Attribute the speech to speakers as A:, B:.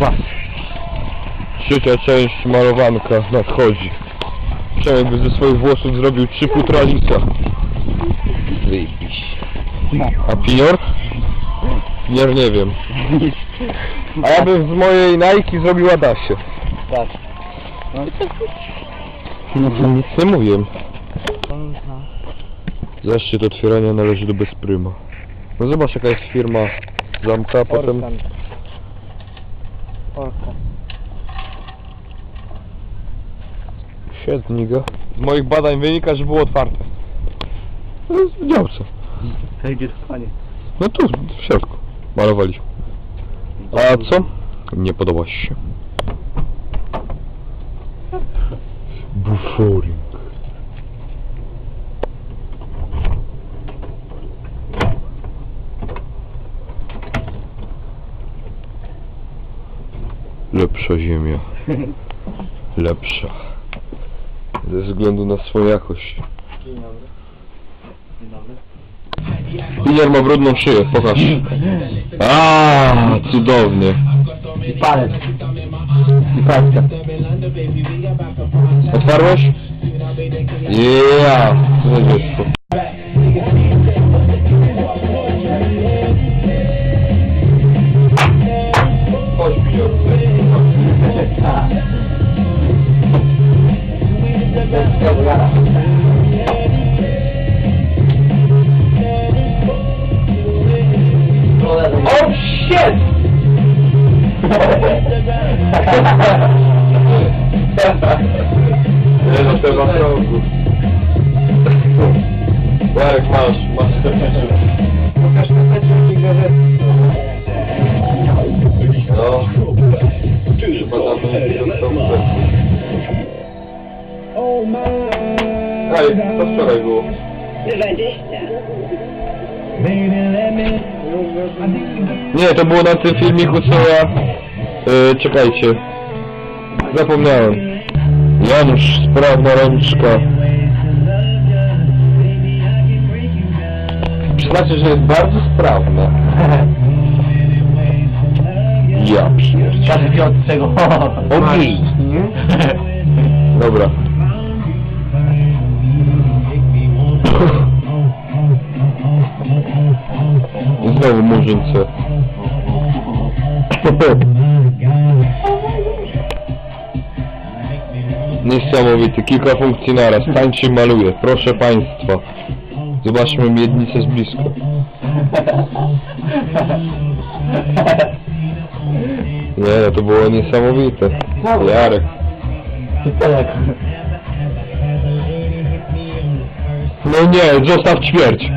A: Pas.
B: Trzecia część malowanka nadchodzi. Przemek by ze swoich włosów zrobił trzy. Wyjdziś.
A: No.
B: A pinior? Pinior nie wiem. A ja bym z mojej Nike zrobił Adasie.
A: Tak.
B: No, nic nie mówiłem. Zaszczyt otwierania należy do Bezpryma. No zobacz jaka jest firma zamka, potem... Z moich badań wynika, że było otwarte. To jest w działce.
A: To gdzie to koniec?
B: No tu, w środku. Malowaliśmy. A co? Nie podoba ci się. Buforing. Lepsza ziemia. Lepsza. Ze względu na swoją jakość.
A: Dzień dobry. Dzień dobry.
B: Pinier ma brudną szyję, pokaż. A, cudownie.
A: I palec. I palce.
B: Otwarłeś? Jest to? Trzeba w rogu. Jarek, masz, masz
A: Pokaż na plecach gazety.
B: No. Chyba tam będzie dostał Ej, to wczoraj było. Nie, to było na tym filmiku, co ja... Yy, czekajcie. Zapomniałem. Janusz, sprawna rączka. Znaczy, że jest bardzo sprawna. Ja pierdzie.
A: Każdy od tego.
B: Okej. Dobra. Znowu murzynce. Niesamowity, kilka funkcji naraz. Tańczy maluje. Proszę Państwa. Zobaczmy miednicę z bliska. Nie, no to było niesamowite. Jarek. No nie, zostaw ćwierć.